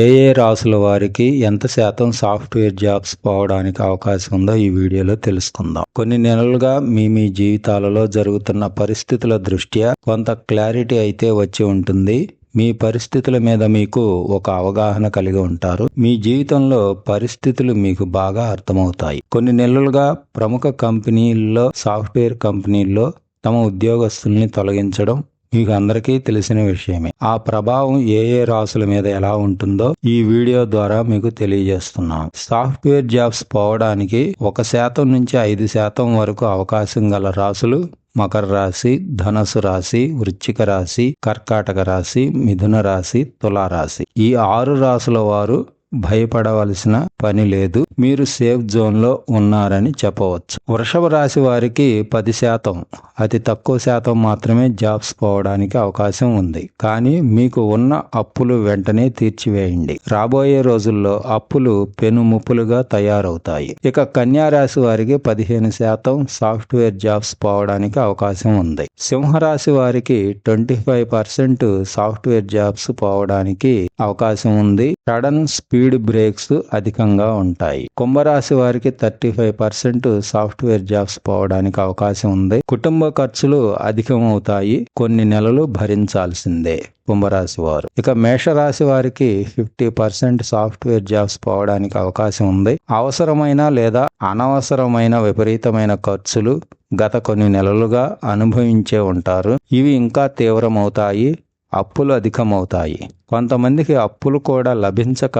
ఏ ఏ రాసుల వారికి ఎంత శాతం సాఫ్ట్వేర్ జాబ్స్ పోవడానికి అవకాశం ఉందో ఈ వీడియోలో తెలుసుకుందాం. కొన్ని నెలలుగా మీ మీ జీవితాలలో జరుగుతున్న పరిస్థితుల దృష్ట్యా కొంత క్లారిటీ అయితే వచ్చి ఉంటుంది. మీ పరిస్థితుల మీద మీకు ఒక అవగాహన కలిగి ఉంటారు. మీ జీవితంలో పరిస్థితులు మీకు బాగా అర్థమవుతాయి. కొన్ని నెలలుగా ప్రముఖ కంపెనీల్లో సాఫ్ట్వేర్ కంపెనీల్లో తమ ఉద్యోగస్తుల్ని తొలగించడం మీకు అందరికీ తెలిసిన విషయమే. ఆ ప్రభావం ఏ ఏ రాసుల మీద ఎలా ఉంటుందో ఈ వీడియో ద్వారా మీకు తెలియజేస్తున్నాం. సాఫ్ట్వేర్ జాబ్స్ పోవడానికి ఒక శాతం నుంచి ఐదు శాతం వరకు అవకాశం గల రాసులు మకర రాశి ధనసు రాశి వృశ్చిక రాశి కర్కాటక రాశి మిథున రాశి తులారాశి. ఈ ఆరు రాసుల వారు భయపడవలసిన పని లేదు. మీరు సేఫ్ జోన్లో ఉన్నారని చెప్పవచ్చు. వృషభ రాశి వారికి పది శాతం అతి తక్కువ శాతం మాత్రమే జాబ్స్ పోవడానికి అవకాశం ఉంది. కానీ మీకు ఉన్న అప్పులు వెంటనే తీర్చివేయండి. రాబోయే రోజుల్లో అప్పులు పెనుముప్పులుగా తయారవుతాయి. ఇక కన్యా రాశి వారికి పదిహేను శాతం సాఫ్ట్వేర్ జాబ్స్ పోవడానికి అవకాశం ఉంది. సింహరాశి వారికి twenty five percent software jobs పోవడానికి అవకాశం ఉంది. సడన్ స్పీడ్ బ్రేక్స్ అధికంగా ఉంటాయి. కుంభరాశి వారికి thirty five percent software jobs పోవడానికి అవకాశం ఉంది. కుటుంబ ఖర్చులు అధికం అవుతాయి కొన్ని నెలలు భరించాల్సిందే కుంభరాశి వారు. ఇక మేషరాశి వారికి ఫిఫ్టీ పర్సెంట్ సాఫ్ట్వేర్ జాబ్స్ పోవడానికి అవకాశం ఉంది. అవసరమైన లేదా అనవసరమైన విపరీతమైన ఖర్చులు గత కొన్ని నెలలుగా అనుభవించే ఉంటారు. ఇవి ఇంకా తీవ్రమవుతాయి. అప్పులు అధికమవుతాయి. కొంతమందికి అప్పులు కూడా లభించక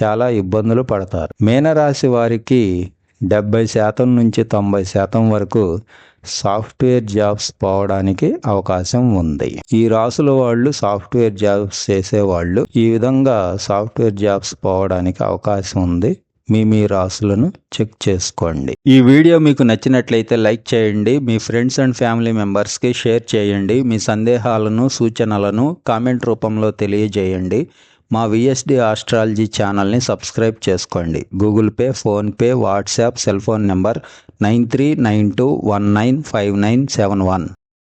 చాలా ఇబ్బందులు పడతారు. మీనరాశి వారికి డెబ్బై శాతం నుంచి తొంభై శాతం వరకు సాఫ్ట్వేర్ జాబ్స్ పోవడానికి అవకాశం ఉంది. ఈ రాసుల వాళ్ళు సాఫ్ట్వేర్ జాబ్స్ చేసేవాళ్ళు. ఈ విధంగా సాఫ్ట్వేర్ జాబ్స్ పోవడానికి అవకాశం ఉంది. మీ మీ రాసులను చెక్ చేసుకోండి. ఈ వీడియో మీకు నచ్చినట్లయితే లైక్ చేయండి. మీ ఫ్రెండ్స్ అండ్ ఫ్యామిలీ మెంబర్స్కి షేర్ చేయండి. మీ సందేహాలను సూచనలను కామెంట్ రూపంలో తెలియజేయండి. మా విఎస్డి ఆస్ట్రాలజీ ఛానల్ని సబ్స్క్రైబ్ చేసుకోండి. Google Pay PhonePe WhatsApp cell phone number nine three nine two one nine five nine seven one.